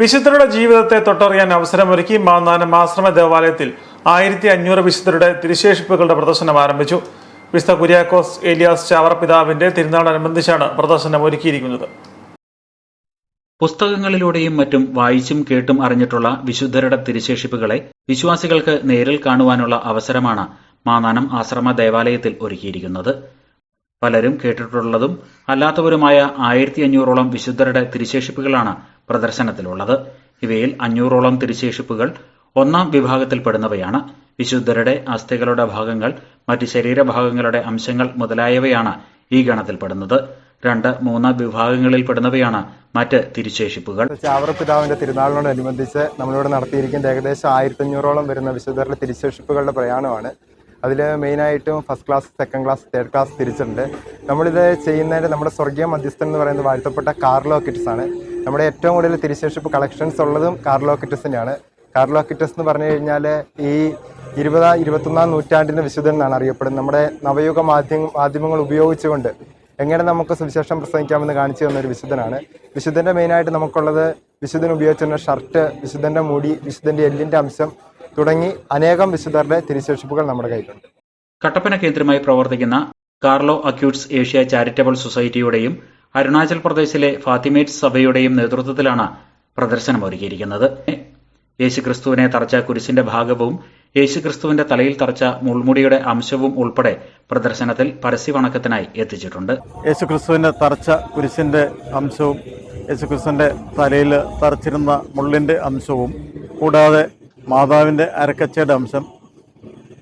വിശുദ്ധരുടെ ജീവിതത്തെ തൊട്ടറിയാൻ അവസരമൊരുക്കി മാന്നാനം ആശ്രമ ദേവാലയത്തിൽ ആയിരത്തി അഞ്ഞൂറ് വിശുദ്ധരുടെ തിരുശേഷിപ്പുകളുടെ പ്രദർശനം ആരംഭിച്ചു. വിശുദ്ധ കുര്യാക്കോസ് ഏലിയാസ് ചാവർ പിതാവിന്റെ തിരുനാളനുബന്ധിച്ചാണ് പ്രദർശനം ഒരുക്കിയിരിക്കുന്നത്. പുസ്തകങ്ങളിലൂടെയും മറ്റും വായിച്ചും കേട്ടും അറിഞ്ഞിട്ടുള്ള വിശുദ്ധരുടെ തിരുശേഷിപ്പുകളെ വിശ്വാസികൾക്ക് നേരിൽ കാണുവാനുള്ള അവസരമാണ് മാന്നാനം ആശ്രമ ദേവാലയത്തിൽ ഒരുക്കിയിരിക്കുന്നത്. പലരും കേട്ടിട്ടുള്ളതും അല്ലാത്തവരുമായ ആയിരത്തി അഞ്ഞൂറോളം വിശുദ്ധരുടെ തിരുശേഷിപ്പുകളാണ് പ്രദർശനത്തിലുള്ളത്. ഇവയിൽ അഞ്ഞൂറോളം തിരുശേഷിപ്പുകൾ ഒന്നാം വിഭാഗത്തിൽപ്പെടുന്നവയാണ്. വിശുദ്ധരുടെ അസ്ഥികളുടെ ഭാഗങ്ങൾ മറ്റ് ശരീരഭാഗങ്ങളുടെ അംശങ്ങൾ മുതലായവയാണ് ഈ ഗണത്തിൽപ്പെടുന്നത്. രണ്ട് മൂന്ന് വിഭാഗങ്ങളിൽപ്പെടുന്നവയാണ് മറ്റ് തിരുശേഷിപ്പുകൾ. ചാവറപിതാവിന്റെ തിരുനാളിനോടനുബന്ധിച്ച് നമ്മളിവിടെ നടത്തിയിരിക്കുന്ന ഏകദേശം ആയിരത്തി അഞ്ഞൂറോളം വരുന്ന വിശുദ്ധരുടെ തിരുശേഷിപ്പുകളുടെ പ്രയാണമാണ്. അതിൽ മെയിനായിട്ടും first class second class third class തിരിച്ചിട്ടുണ്ട്. നമ്മളിത് ചെയ്യുന്നതിന് നമ്മുടെ സ്വർഗീയ മധ്യസ്ഥൻ എന്ന് പറയുന്നത് വാഴ്ത്തപ്പെട്ട കാർലോക്കിറ്റസ് ആണ്. നമ്മുടെ ഏറ്റവും കൂടുതൽ തിരിച്ചേഷിപ്പ് കളക്ഷൻസ് ഉള്ളതും കാർലോ കിറ്റസിന്റെയാണ് കാർലോ കിറ്റസ് എന്ന് പറഞ്ഞു കഴിഞ്ഞാൽ ഈ ഇരുപതാം ഇരുപത്തൊന്നാം നൂറ്റാണ്ടിന്റെ വിശുദ്ധൻ എന്നാണ് അറിയപ്പെടുന്നത്. നമ്മുടെ നവയുഗ മാധ്യമ മാധ്യമങ്ങൾ ഉപയോഗിച്ചുകൊണ്ട് എങ്ങനെ നമുക്ക് സുവിശേഷം പ്രസംഗിക്കാമെന്ന് കാണിച്ചു തന്ന ഒരു വിശുദ്ധനാണ്. വിശുദ്ധന്റെ മെയിനായിട്ട് നമുക്കുള്ളത് വിശുദ്ധൻ ഉപയോഗിച്ചിരുന്ന ഷർട്ട് വിശുദ്ധന്റെ മുടി വിശുദ്ധന്റെ എല്ലിന്റെ അംശം തുടങ്ങി അനേകം വിശുദ്ധരുടെ തിരിശേഷിപ്പുകൾ നമ്മുടെ കയ്യിലുണ്ട്. കട്ടപ്പന കേന്ദ്രമായി പ്രവർത്തിക്കുന്ന കാർലോ അക്യൂട്സ് ഏഷ്യ ചാരിറ്റബിൾ സൊസൈറ്റിയുടെയും അരുണാചൽ പ്രദേശിലെ ഫാത്തിമേറ്റ് സഭയുടെയും നേതൃത്വത്തിലാണ് പ്രദർശനം ഒരുക്കിയിരിക്കുന്നത് യേശുക്രിസ്തുവിനെ തറച്ച കുരിശിന്റെ ഭാഗവും യേശുക്രിസ്തുവിന്റെ തലയിൽ തറച്ച മുൾമുടിയുടെ അംശവും ഉൾപ്പെടെ പ്രദർശനത്തിൽ പരസ്യവണക്കത്തിനായി എത്തിച്ചിട്ടുണ്ട്. യേശുക്രിസ്തുവിന്റെ തറച്ച കുരിശിന്റെ അംശവും യേശുക്രിസ്തുവിന്റെ തലയിൽ തറച്ചിരുന്ന മുള്ളിന്റെ അംശവും കൂടാതെ മാതാവിന്റെ അരക്കച്ചയുടെ അംശം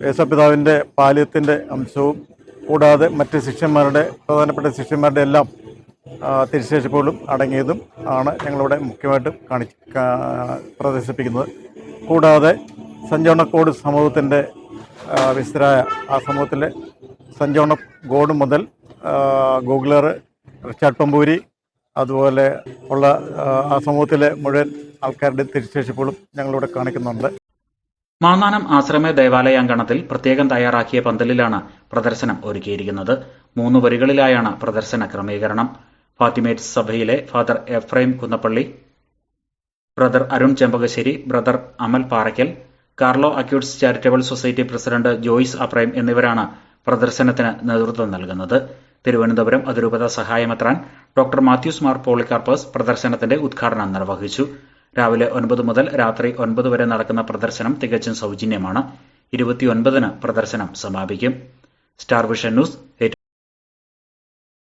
യേശപിതാവിന്റെ പാലിയത്തിന്റെ അംശവും കൂടാതെ മറ്റ് ശിഷ്യന്മാരുടെ പ്രധാനപ്പെട്ട ശിഷ്യന്മാരുടെ എല്ലാം തിരുശേഷിപ്പുകളും അടങ്ങിയതും ആണ് ഞങ്ങളിവിടെ മുഖ്യമായിട്ടും കാണി പ്രദർശിപ്പിക്കുന്നത്. കൂടാതെ സഞ്ചോണക്കോട് സമൂഹത്തിന്റെ വിസ്തരായ ആ സമൂഹത്തിലെ സഞ്ചോണ ഗോഡ് മുതൽ ഗൂഗ്ലർ റിച്ചാർഡ് പമ്പൂരി അതുപോലെ ഉള്ള ആ, സമൂഹത്തിലെ മുഴുവൻ ആൾക്കാരുടെ തിരുശേഷിപ്പുകളും ഞങ്ങളിവിടെ കാണിക്കുന്നുണ്ട്. മാന്നാനം ആശ്രമ ദേവാലയാങ്കണത്തിൽ പ്രത്യേകം തയ്യാറാക്കിയ പന്തലിലാണ് പ്രദർശനം ഒരുക്കിയിരിക്കുന്നത്. മൂന്ന് വരികളിലായാണ് പ്രദർശന ക്രമീകരണം. ഫാത്തിമേറ്റ് സഭയിലെ father Ephraim Kunnappally brother Arun Chempakassery brother Amal Parakkal Carlo Acutis charitable society president Joyce Aprem എന്നിവരാണ് പ്രദർശനത്തിന് നേതൃത്വം നൽകുന്നത്. തിരുവനന്തപുരം അതിരൂപത സഹായമെത്രാൻ ഡോക്ടർ മാത്യൂസ് മാർ പോളികാർപ്പസ് പ്രദർശനത്തിന്റെ ഉദ്ഘാടനം നിർവഹിച്ചു. രാവിലെ ഒൻപത് മുതൽ രാത്രി ഒൻപത് വരെ നടക്കുന്ന പ്രദർശനം തികച്ചും സൗജന്യമാണ്. ഇരുപത്തിയൊൻപതിന് പ്രദർശനം സമാപിക്കും. Star vision news